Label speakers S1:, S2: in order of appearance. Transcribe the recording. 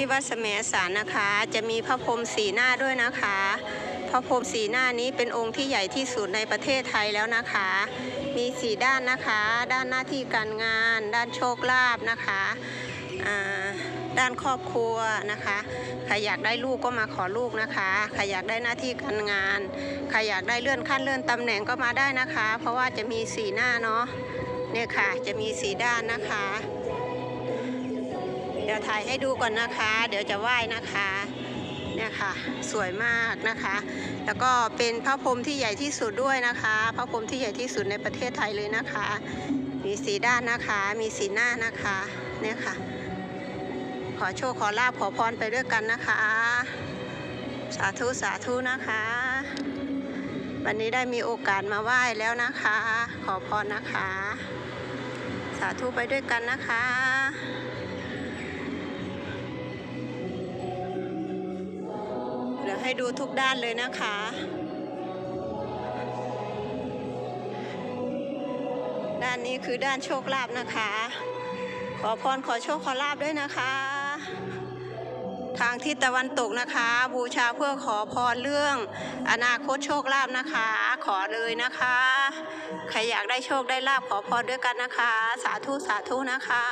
S1: ที่วัดเสมสารนะคะ จะมีพระพรหมสีหน้าด้วยนะคะ พระพรหมสีหน้านี้เป็นองค์ที่ใหญ่ที่สุดในประเทศไทยแล้วนะคะ มีสีด้านนะคะ ด้านหน้าที่การงาน ด้านโชคลาภนะคะด้านครอบครัวนะคะใครอยากได้ลูกก็มาขอลูกนะคะใครอยากได้หน้าที่การงานใครอยากได้เลื่อนขั้นเลื่อนตำแหน่งก็มาได้นะคะ เพราะว่าจะมีสีหน้าเนาะเนี่ยค่ะจะมีสีด้านนะคะ เดี๋ยวถ่ายให้ดูก่อนนะคะ เดี๋ยวจะไหว้นะคะเนี่ยค่ะสวยมากนะคะ แล้วก็เป็นพระพรหมที่ใหญ่ที่สุดด้วยนะคะ พระพรหมที่ใหญ่ที่สุดในประเทศไทยเลยนะคะ มีสีด้านนะคะ มีสีหน้านะคะเนี่ยค่ะ ขอโชคขอลาบขอพรไปด้วยกันนะคะ สาธุสาธุนะคะ วันนี้ได้มีโอกาสมาไหว้แล้วนะคะ ขอพรนะคะ สาธุไปด้วยกันนะคะ ให้ดูทุกด้านเลยนะคะ ด้านนี้คือด้านโชคลาภนะคะ ขอพรขอโชคขอลาบด้วยนะคะ ทางทิศตะวันตกนะคะ บูชาเพื่อขอพรเรื่อง อนาคตโชคลาภนะคะ ขอเลยนะคะ ใครอยากได้โชคได้ลาบขอพรด้วยกันนะคะ สาธุสาธุนะคะ